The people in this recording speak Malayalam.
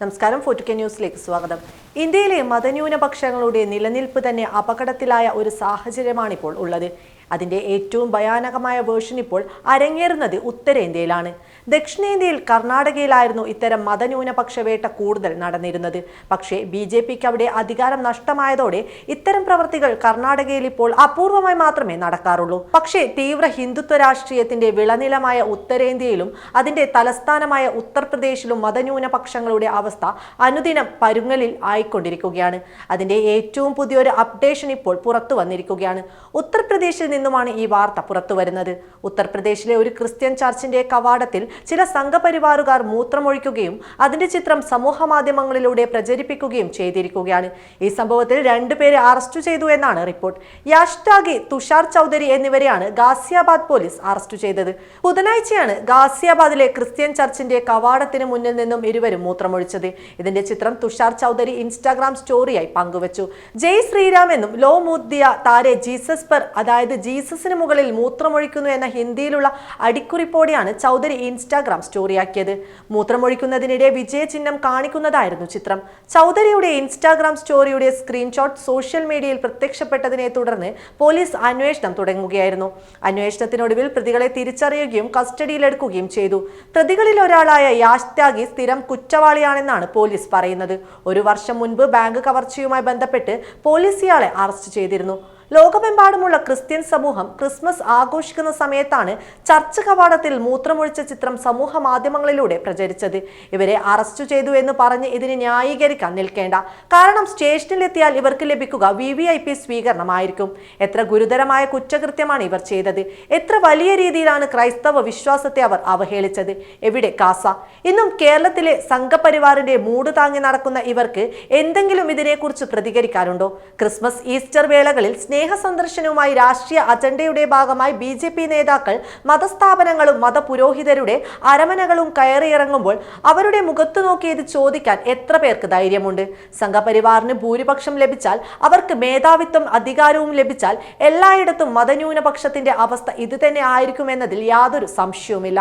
നമസ്കാരം ഫോർട്ടുക്കെ ന്യൂസിലേക്ക് സ്വാഗതം. ഇന്ത്യയിലെ മതന്യൂനപക്ഷങ്ങളുടെ നിലനിൽപ്പ് തന്നെ അപകടത്തിലായ ഒരു സാഹചര്യമാണിപ്പോൾ ഉള്ളത്. അതിന്റെ ഏറ്റവും ഭയാനകമായ വേർഷൻ ഇപ്പോൾ അരങ്ങേറുന്നത് ഉത്തരേന്ത്യയിലാണ്. ദക്ഷിണേന്ത്യയിൽ കർണാടകയിലായിരുന്നു ഇത്തരം മതന്യൂനപക്ഷ വേട്ട കൂടുതൽ നടന്നിരുന്നത്. പക്ഷേ ബി ജെ പിക്ക് അവിടെ അധികാരം നഷ്ടമായതോടെ ഇത്തരം പ്രവൃത്തികൾ കർണാടകയിൽ ഇപ്പോൾ അപൂർവമായി മാത്രമേ നടക്കാറുള്ളൂ. പക്ഷേ തീവ്ര ഹിന്ദുത്വ രാഷ്ട്രീയത്തിന്റെ വിളനിലമായ ഉത്തരേന്ത്യയിലും അതിന്റെ തലസ്ഥാനമായ ഉത്തർപ്രദേശിലും മതന്യൂനപക്ഷങ്ങളുടെ അവസ്ഥ അനുദിനം പരുങ്ങലിൽ ആയിക്കൊണ്ടിരിക്കുകയാണ്. അതിന്റെ ഏറ്റവും പുതിയൊരു അപ്ഡേഷൻ ഇപ്പോൾ പുറത്തു വന്നിരിക്കുകയാണ്. ഉത്തർപ്രദേശിൽ നിന്നുമാണ് ഈ വാർത്ത പുറത്തുവരുന്നത്. ഉത്തർപ്രദേശിലെ ഒരു ക്രിസ്ത്യൻ ചർച്ചിന്റെ കവാടത്തിൽ ചില സംഘപരിവാറുകാർ മൂത്രമൊഴിക്കുകയും അതിന്റെ ചിത്രം സമൂഹ മാധ്യമങ്ങളിലൂടെ പ്രചരിപ്പിക്കുകയും ചെയ്തിരിക്കുകയാണ്. ഈ സംഭവത്തിൽ രണ്ടുപേരെ അറസ്റ്റ് ചെയ്തു എന്നാണ് റിപ്പോർട്ട്. യാഷ്ടാഗി തുഷാർ ചൗധരി എന്നിവരെയാണ് ഗാസിയാബാദ് പോലീസ് അറസ്റ്റ് ചെയ്തത്. ബുധനാഴ്ചയാണ് ഗാസിയാബാദിലെ ക്രിസ്ത്യൻ ചർച്ചിന്റെ കവാടത്തിന് മുന്നിൽ നിന്നും ഇരുവരും മൂത്രമൊഴിച്ചത്. ഇതിന്റെ ചിത്രം തുഷാർ ചൗധരി ഇൻസ്റ്റാഗ്രാം സ്റ്റോറിയായി പങ്കുവച്ചു. ജയ് ശ്രീരാം എന്നും ലോ മുദ്ദിയ താരെ ജീസസ് പർ അതായത് ജീസസിന് മുകളിൽ മൂത്രമൊഴിക്കുന്നു എന്ന ഹിന്ദിയിലുള്ള അടിക്കുറിപ്പോടെയാണ് ചൗധരി ഇൻസ്റ്റാഗ്രാം സ്റ്റോറിയാക്കിയത്. മൂത്രമൊഴിക്കുന്നതിനിടെ വിജയചിഹ്നം കാണിക്കുന്നതായിരുന്നു ചിത്രം. ചൗധരിയുടെ ഇൻസ്റ്റാഗ്രാം സ്റ്റോറിയുടെ സ്ക്രീൻഷോട്ട് സോഷ്യൽ മീഡിയയിൽ പ്രത്യക്ഷപ്പെട്ടതിനെ തുടർന്ന് പോലീസ് അന്വേഷണം തുടങ്ങുകയായിരുന്നു. അന്വേഷണത്തിനൊടുവിൽ പ്രതികളെ തിരിച്ചറിയുകയും കസ്റ്റഡിയിലെടുക്കുകയും ചെയ്തു. പ്രതികളിൽ ഒരാളായ യാഷ് ത്യാഗി സ്ഥിരം കുറ്റവാളിയാണെന്നാണ് പോലീസ് പറയുന്നത്. ഒരു വർഷം മുൻപ് ബാങ്ക് കവർച്ചയുമായി ബന്ധപ്പെട്ട് പോലീസ് ഇയാളെ അറസ്റ്റ് ചെയ്തിരുന്നു. ലോകമെമ്പാടുമുള്ള ക്രിസ്ത്യൻ സമൂഹം ക്രിസ്മസ് ആഘോഷിക്കുന്ന സമയത്താണ് ചർച്ച് കവാടത്തിൽ മൂത്രമൊഴിച്ച ചിത്രം സമൂഹ മാധ്യമങ്ങളിലൂടെ പ്രചരിച്ചത്. ഇവരെ അറസ്റ്റ് ചെയ്തു എന്ന് പറഞ്ഞ് ഇതിന് ന്യായീകരിക്കാൻ നിൽക്കേണ്ട. കാരണം സ്റ്റേഷനിലെത്തിയാൽ ഇവർക്ക് ലഭിക്കുക വി വി ഐ പി സ്വീകരണമായിരിക്കും. എത്ര ഗുരുതരമായ കുറ്റകൃത്യമാണ് ഇവർ ചെയ്തത്. എത്ര വലിയ രീതിയിലാണ് ക്രൈസ്തവ വിശ്വാസത്തെ അവർ അവഹേളിച്ചത്. എവിടെ കാസ? ഇന്നും കേരളത്തിലെ സംഘപരിവാറിന്റെ മൂട് താങ്ങി നടക്കുന്ന ഇവർക്ക് എന്തെങ്കിലും ഇതിനെക്കുറിച്ച് പ്രതികരിക്കാനുണ്ടോ? ക്രിസ്മസ് ഈസ്റ്റർ വേളകളിൽ സ്നേഹ സന്ദർശനവുമായി രാഷ്ട്രീയ അജണ്ടയുടെ ഭാഗമായി ബി ജെ പി നേതാക്കൾ മതസ്ഥാപനങ്ങളും മതപുരോഹിതരുടെ അരമനകളും കയറിയിറങ്ങുമ്പോൾ അവരുടെ മുഖത്തു നോക്കിയത് ചോദിക്കാൻ എത്ര പേർക്ക് ധൈര്യമുണ്ട്? സംഘപരിവാറിന് ഭൂരിപക്ഷം ലഭിച്ചാൽ അവർക്ക് മേധാവിത്വം അധികാരവും ലഭിച്ചാൽ എല്ലായിടത്തും മതന്യൂനപക്ഷത്തിന്റെ അവസ്ഥ ഇതുതന്നെ ആയിരിക്കും ആയിരിക്കുമെന്നതിൽ യാതൊരു സംശയവുമില്ല.